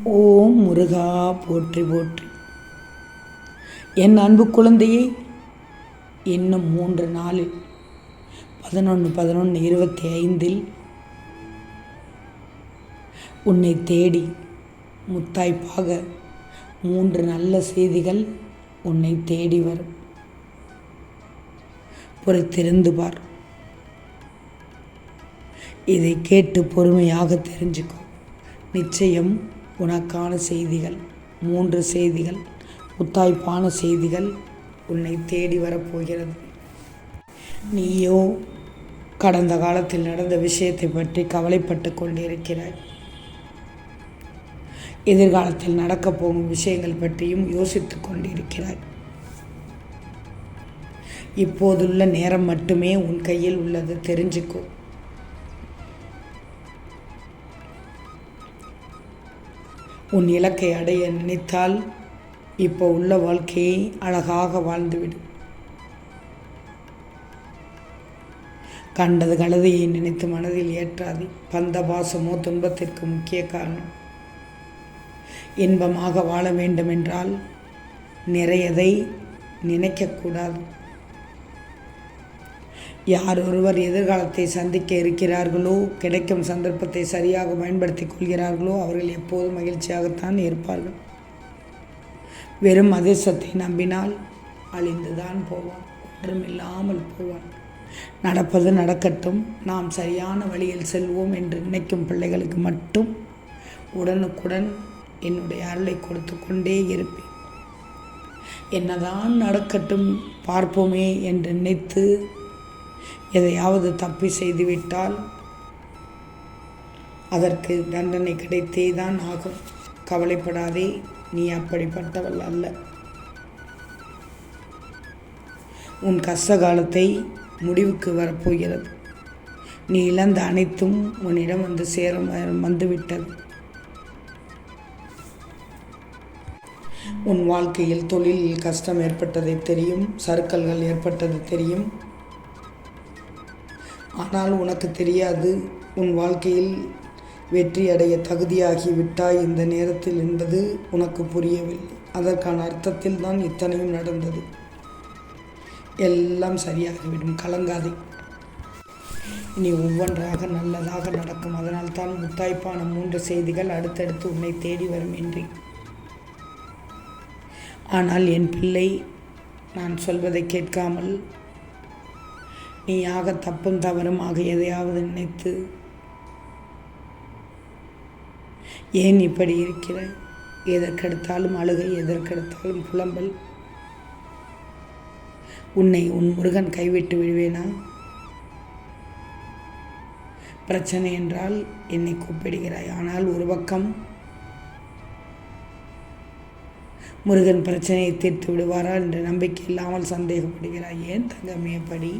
ஓம் முருகா போற்றி போற்றி. என் அன்பு குழந்தையை இன்னும் மூன்று நாளில் பதினொன்று பதினொன்று இருபத்தி ஐந்தில் உன்னை தேடி முத்தாய்ப்பாக மூன்று நல்ல செய்திகள் உன்னை தேடி வரும். பொறுத்திருந்து பார். இதை கேட்டு பொறுமையாக தெரிஞ்சுக்கும் நிச்சயம் உனக்கான செய்திகள் மூன்று செய்திகள் முத்தாய்ப்பான செய்திகள் உன்னை தேடி வரப்போகிறது. நீயோ கடந்த காலத்தில் நடந்த விஷயத்தை பற்றி கவலைப்பட்டு கொண்டிருக்கிறாய். எதிர்காலத்தில் நடக்கப் போகும் விஷயங்கள் பற்றியும் யோசித்து கொண்டிருக்கிறாய். இப்போதுள்ள நேரம் மட்டுமே உன் கையில் உள்ளது தெரிஞ்சுக்கோ. உன் இலக்கை அடைய நினைத்தால் இப்போ உள்ள வாழ்க்கையை அழகாக வாழ்ந்துவிடு. கண்டது கழுதையை நினைத்து மனதில் ஏற்றாது. பந்த பாசமோ துன்பத்திற்கு முக்கிய காரணம். இன்பமாக வாழ வேண்டுமென்றால் நிறையதை நினைக்கக்கூடாது. யார் ஒருவர் எதிர்காலத்தை சந்திக்க இருக்கிறார்களோ கிடைக்கும் சந்தர்ப்பத்தை சரியாக பயன்படுத்தி கொள்கிறார்களோ அவர்கள் எப்போதும் மகிழ்ச்சியாகத்தான் இருப்பார்கள். வெறும் அதிர்ஷ்டத்தை நம்பினால் அழிந்துதான் போவான். ஒன்றுமில்லாமல் போவான். நடப்பது நடக்கட்டும். நாம் சரியான வழியில் செல்வோம் என்று நினைக்கும் பிள்ளைகளுக்கு மட்டும் உடனுக்குடன் என்னுடைய அருளை கொடுத்து கொண்டே இருப்பேன். என்னதான் நடக்கட்டும் பார்ப்போமே என்று நினைத்து எதையாவது தப்பி செய்துவிட்டால் அதற்கு தண்டனை கிடைத்தே தான் ஆகும். கவலைப்படாதே நீ அப்படிப்பட்டவள் அல்ல. உன் கஷ்ட காலத்தை முடிவுக்கு வரப்போகிறது. நீ இழந்த அனைத்தும் உன்னிடம் வந்து சேர வந்துவிட்டது. உன் வாழ்க்கையில் தொழிலில் கஷ்டம் ஏற்பட்டதை தெரியும் சறுக்கல்கள் ஏற்பட்டது தெரியும். ஆனால் உனக்கு தெரியாது. உன் வாழ்க்கையில் வெற்றி அடைய தகுதியாகி விட்டாய். இந்த நேரத்தில் என்பது உனக்கு புரியவில்லை. அதற்கான அர்த்தத்தில் தான் இத்தனையும் நடந்தது. எல்லாம் சரியாகிவிடும். கலங்காதே. இனி ஒவ்வொன்றாக நல்லதாக நடக்கும். அதனால் தான் முத்தாய்ப்பான மூன்று செய்திகள் அடுத்தடுத்து உன்னை தேடி வரும் என்றேன். ஆனால் என் பிள்ளை நான் சொல்வதை கேட்காமல் நீயாக தப்பும் தவறுமாக எதையாவது நினைத்து. ஏன் இப்படி இருக்கிறாய் எதற்கெடுத்தாலும் அழுகை எதற்கெடுத்தாலும் புலம்பல். உன்னை உன் முருகன் கைவிட்டு விடுவேனா? பிரச்சனை என்றால் என்னை கூப்பிடுகிறாய். ஆனால் ஒரு பக்கம் முருகன் பிரச்சனையை தீர்த்து விடுவாரா என்ற நம்பிக்கை இல்லாமல் சந்தேகப்படுகிறாய். ஏன் தங்கமே படி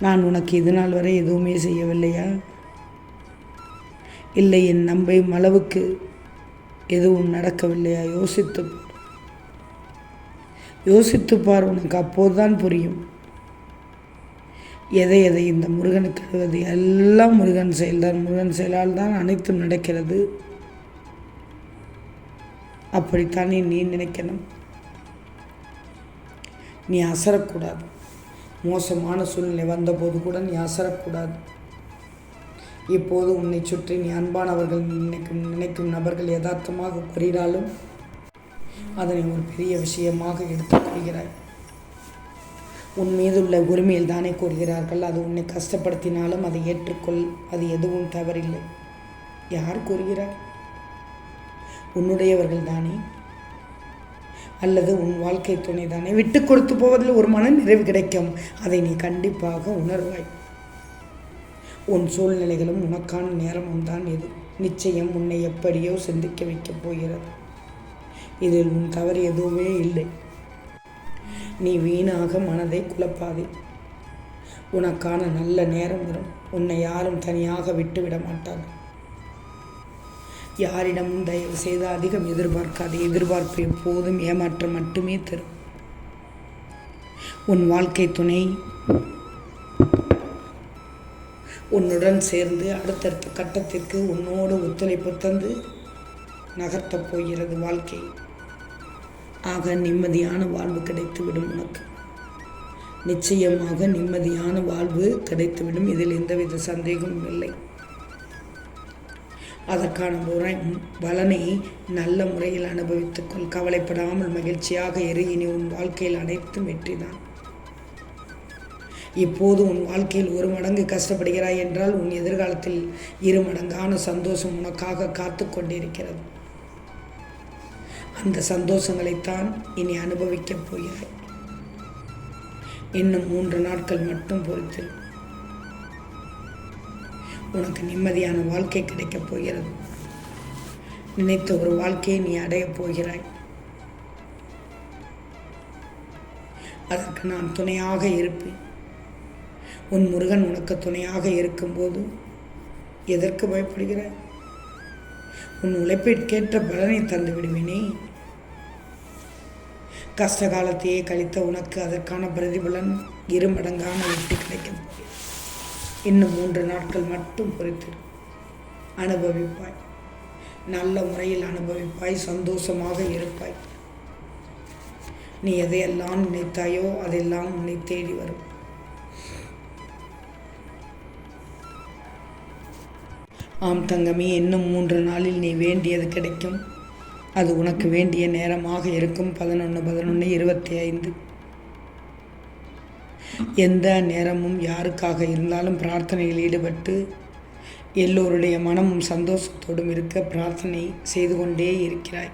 நான் உனக்கு இது நாள் வரை எதுவுமே செய்யவில்லையா? இல்லை என் நம்பையும் அளவுக்கு எதுவும் நடக்கவில்லையா? யோசித்து யோசித்து பார் உனக்கு அப்போதுதான் புரியும். எதை எதை இந்த முருகனுக்கு எழுவது எல்லாம் முருகன் செயல்தான். முருகன் செயலால் தான் அனைத்தும் நடக்கிறது. அப்படித்தானே நீ நினைக்கணும்? நீ அசரக்கூடாது. மோசமான சூழ்நிலை வந்தபோது கூட நீ அசரக்கூடாது. இப்போது உன்னை சுற்றி நீ அன்பானவர்கள் நினைக்கும் நினைக்கும் நபர்கள் யதார்த்தமாக கூறினாலும் அதனை ஒரு பெரிய விஷயமாக எடுத்துக்கொள்கிறாய் உன் மீதுள்ள உரிமையில் தானே கூறுகிறார்கள். அது உன்னை கஷ்டப்படுத்தினாலும் அதை ஏற்றுக்கொள். அது எதுவும் தவறில்லை. யார் கூறுகிறார்? உன்னுடையவர்கள் தானே. அல்லது உன் வாழ்க்கை துணை தானே விட்டு கொடுத்து போவதில் ஒரு மன நிறைவு கிடைக்கும். அதை நீ கண்டிப்பாக உணர்வாய். உன் சூழ்நிலைகளும் உனக்கான நேரமும் தான் இது. நிச்சயம் உன்னை எப்படியோ சிந்திக்க வைக்கப் போகிறது. இதில் உன் தவறு எதுவுமே இல்லை. நீ வீணாக மனதை குழப்பாதே. உனக்கான நல்ல நேரம் வரும். உன்னை யாரும் தனியாக விட்டுவிட மாட்டார்கள். யாரிடமும் தயவு செய்து அதிகம் எதிர்பார்க்காது எதிர்பார்ப்பு எப்போதும் ஏமாற்றம் மட்டுமே தரும். உன் வாழ்க்கை துணை. உன்னுடன் சேர்ந்து அடுத்தடுத்த கட்டத்திற்கு உன்னோடு ஒத்துழைப்பு தந்து நகர்த்தப் போகிறது வாழ்க்கை. ஆக நிம்மதியான வாழ்வு கிடைத்துவிடும் உனக்கு. நிச்சயமாக நிம்மதியான வாழ்வு கிடைத்துவிடும். இதில் எந்தவித சந்தேகமும் இல்லை. அதற்கான முறை பலனை நல்ல முறையில் அனுபவித்துக்கொள். கவலைப்படாமல் மகிழ்ச்சியாக இரு. இனி உன் வாழ்க்கையில் அனைத்தும் வெற்றிதான். இப்போது உன் வாழ்க்கையில் ஒரு மடங்கு கஷ்டப்படுகிறாய் என்றால் உன் எதிர்காலத்தில் இரு மடங்கான சந்தோஷம் உனக்காக காத்து கொண்டிருக்கிறது. அந்த சந்தோஷங்களைத்தான் இனி அனுபவிக்கப் போகிறாய். இன்னும் மூன்று நாட்கள் மட்டும் பொறுத்திருக்கும் உனக்கு நிம்மதியான வாழ்க்கை கிடைக்கப் போகிறது. நினைத்த ஒரு வாழ்க்கையை நீ அடையப் போகிறாய். அதற்கு நான் துணையாக இருப்பேன். உன் முருகன் உனக்கு துணையாக இருக்கும்போது எதற்கு பயப்படுகிற உன் உழைப்பிற்கேற்ற பலனை தந்து விடுவேனே. கஷ்ட காலத்தையே கழித்த உனக்கு அதற்கான பிரதிபலன் இருமடங்கான வெற்றி கிடைக்கும். இன்னும் மூன்று நாட்கள் மட்டும் பொறுத்து அனுபவிப்பாய். நல்ல முறையில் அனுபவிப்பாய் சந்தோஷமாக இருப்பாய். நீ எதையெல்லாம் நினைத்தாயோ அதெல்லாம் உன்னை தேடி வரும். ஆம் தங்கமே இன்னும் மூன்று நாளில் நீ வேண்டியது கிடைக்கும். அது உனக்கு வேண்டிய நேரமாக இருக்கும். பதினொன்று பதினொன்று இருபத்தி ஐந்து. எந்த நேரமும் யாருக்காக இருந்தாலும் பிரார்த்தனையில் ஈடுபட்டு எல்லோருடைய மனமும் சந்தோஷத்தோடும் இருக்க பிரார்த்தனை செய்து கொண்டே இருக்கிறாய்.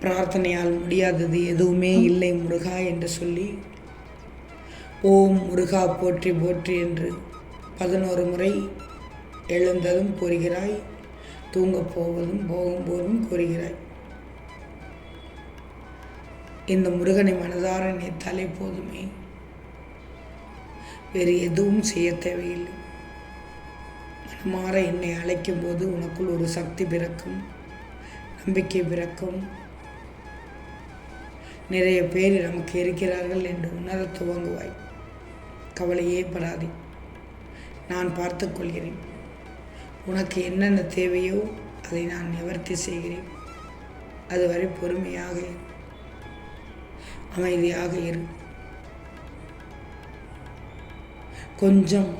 பிரார்த்தனையால் முடியாதது எதுவுமே இல்லை முருகா என்று சொல்லி ஓம் முருகா போற்றி போற்றி என்று பதினோரு முறை எழுந்ததும் கூறுகிறாய் தூங்கப் போவதும் போகும்போதும் கூறுகிறாய். இந்த முருகனை மனதார நினைத்தாலே போதுமே. வேறு எதுவும் செய்ய தேவையில்லை. மனமாற என்னை அழைக்கும் போது உனக்குள் ஒரு சக்தி பிறக்கும் நம்பிக்கை பிறக்கும். நிறைய பேர் நமக்கு இருக்கிறார்கள் என்று உணர துவங்குவாய். கவலையே படாதே. நான் பார்த்து கொள்கிறேன். உனக்கு என்னென்ன தேவையோ அதை நான் நிவர்த்தி செய்கிறேன். அதுவரை பொறுமையாக அமைதியாக இரு. கொஞ்சம்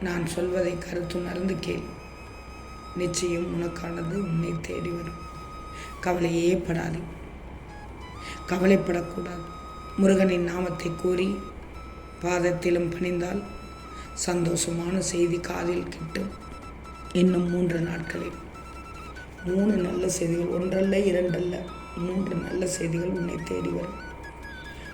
நான் சொல்வதை கருத்துணர்ந்து கேள். நிச்சயம் உனக்கானது உன்னை தேடி வரும். கவலையே படாது. கவலைப்படக்கூடாது. முருகனின் நாமத்தை கூறி பாதத்திலும் பணிந்தால் சந்தோஷமான செய்தி காதில் கிட்டும். இன்னும் மூன்று நாட்களில் மூணு நல்ல செய்திகள் ஒன்றல்ல இரண்டல்ல. மூன்று நல்ல செய்திகள் உன்னை தேடி வரும்.